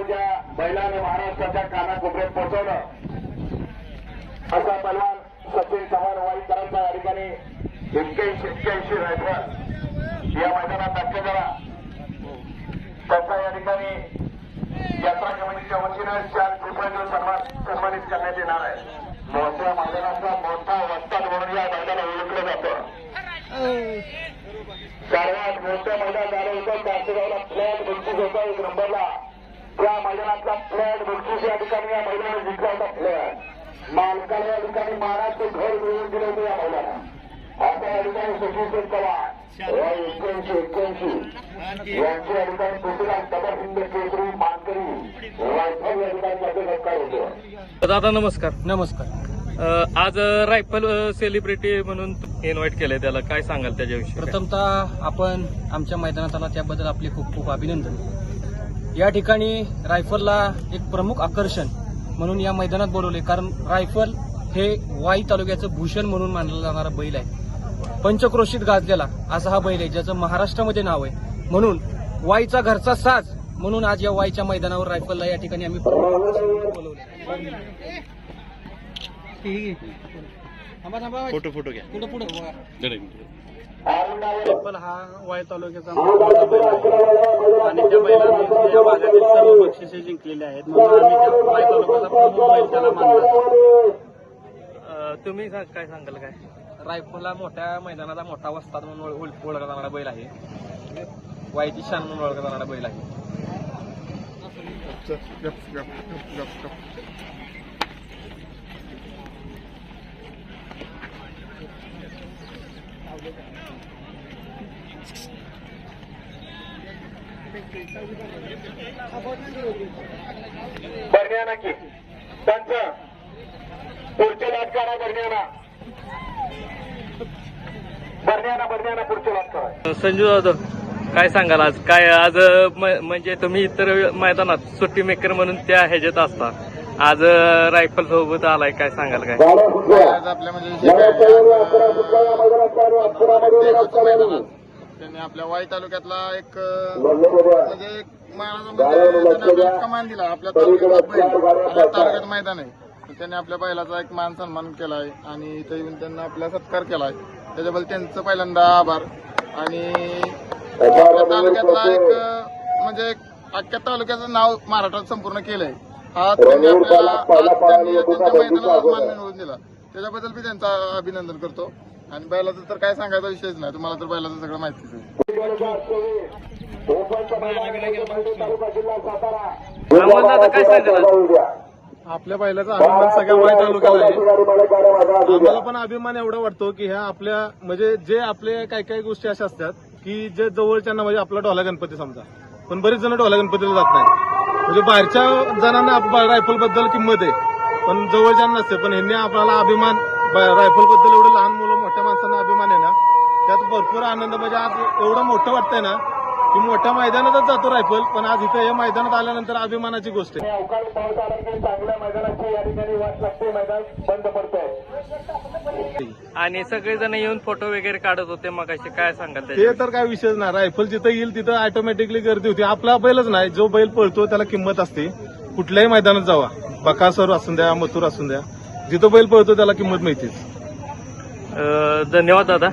उद्या बैलाने महाराष्ट्राच्या कानाकोपऱ्यात पोहोचवलं. असा पैलवान सचिन चव्हाण वाईकरांचा या ठिकाणी एक्क्याऐंशी एक्क्याऐंशी रायफल या मैदानात दाखल झाला त्यांचा या ठिकाणी यात्रा कमिटीच्या वतीनं चार कृपया सन्मान सन्मानित करण्यात येणार आहे. मोठ्या मैदानाचा मोठा वस्ताद म्हणून या मैदानाला ओळखलं जातं. सर्वात मोठं मैदान झालं होतं कासेगावला फ्लॅट बक्षीस होता एक नंबरला. त्या मैदानातला फ्लॅट बक्षीस या ठिकाणी या मैदानात जिंकला होता फ्लॅट. मालकाला या ठिकाणी मानाचं घर मिळवून दिलं होतं या मैदानात. आता या ठिकाणी सचिन चव्हाण वय एक्क्याऐंशी एक्क्याऐंशी. यांची या ठिकाणी पुस्तकात कबरहिंद केसरी मानकरी रायफल या ठिकाणी माझे सत्कार होतो. दादा नमस्कार नमस्कार. आज रायफल सेलिब्रिटी म्हणून इन्व्हाइट केलंय त्याला काय सांगाल त्याच्याविषयी? प्रथमतः आपण आमच्या मैदानात आला त्याबद्दल आपले खूप खूप अभिनंदन. या ठिकाणी रायफलला एक प्रमुख आकर्षण म्हणून या मैदानात बोलवले. कारण रायफल हे वाई तालुक्याचं भूषण म्हणून मानलं जाणारा बैल आहे. पंचक्रोशीत गाजलेला असा हा बैल आहे ज्याचं महाराष्ट्रामध्ये नाव आहे. म्हणून वाईचा घरचा साज म्हणून आज या वाईच्या मैदानावर रायफलला या ठिकाणी आम्ही बोलवले थांबा थांबा. फोटो फोटो घ्या. पुढे पुढे. रायफल हा वाई तालुक्याचा महत्त्वाचा बैल आहे. आणि त्या बैलाने या भागातील सर्व बक्षिसे जिंकलेली आहेत. म्हणून आम्ही त्या वाई तालुक्याचा प्रमुख बैल त्याला मानला तुम्ही काय सांगाल काय? रायफलला मोठ्या मैदानाचा मोठा वस्ताद म्हणून ओळ- ओळ- ओळखला जाणारा बैल आहे. वाईची शान म्हणून ओळखला जाणारा बैल आहे. बरण्याना की. त्यांचं पुढच्या लाट करा बरण्याना. बरण्याना बरण्याना पुढच्या लाट संजू जाधव काय सांगाल आज? काय आज म्हणजे तुम्ही इतर मैदानात सुट्टी मेकर म्हणून त्या ह्याच्यात असता. आज रायफल सोबत आलाय काय सांगाल काय? आज आपल्या म्हणजे? त्यांनी आपल्या वाई तालुक्यातला एक म्हणजे म्हणजे कमान दिला. आपल्या तालुक्यात तालुक्यात मैदान आहे. त्यांनी आपल्या बैलाचा एक मान सन्मान केलाय आणि इथे येऊन त्यांना आपला सत्कार केलाय. त्याच्याबद्दल त्यांचं पहिल्यांदा आभार. आणि आपल्या तालुक्यातला एक म्हणजे एक अख्ख्या तालुक्याचं नाव महाराष्ट्रात संपूर्ण केलंय. हा त्यांनी आपल्याला त्यांनी त्यांच्या मैदानाला मान मिळवून दिला. त्याच्याबद्दल मी त्यांचं अभिनंदन करतो. आणि बैलाचं तर काय सांगायचा विषयच नाही. तुम्हाला तर बैलाचं सगळं माहितीच आहे? आपल्या बैलाचा अभिमान सगळ्या वाई तालुक्याला आहे. आम्हाला पण अभिमान एवढा वाटतो की ह्या आपल्या म्हणजे जे आपले काही काही गोष्टी अशा असतात की जे जवळच्यांना म्हणजे आपला ढोला गणपती समजा. पण बरेच जण ढोला गणपतीला जात नाही म्हणजे बाहेरच्या जणांना रायफलबद्दल किंमत आहे. पण जवळच्यांना नसते. पण ह्यांनी आपल्याला अभिमान रायफलबद्दल एवढं लहान मुलं मोठ्या माणसांना अभिमान आहे ना त्यात भरपूर आनंद म्हणजे आज एवढं मोठं वाटतंय ना की मोठ्या मैदानातच जातो रायफल पण आज इथं या मैदानात आल्यानंतर अभिमानाची गोष्ट आहे. अवकाळी पाऊस आला की चांगल्या मैदानाची या ठिकाणी वाट लागते मैदान बंद पडतंय आणि सगळेजण येऊन फोटो वगैरे काढत होते मग काय सांगाल ते तर काय विषयच नाही रायफल जिथं येईल तिथं ऑटोमॅटिकली गर्दी होती. आपला बैलच नाही जो बैल पळतो त्याला किंमत असते. कुठल्याही मैदानात जावा. बकासर असून द्या मथुर असून द्या. जिथं बैल पळतो त्याला किंमत माहितीच धन्यवाद दादा.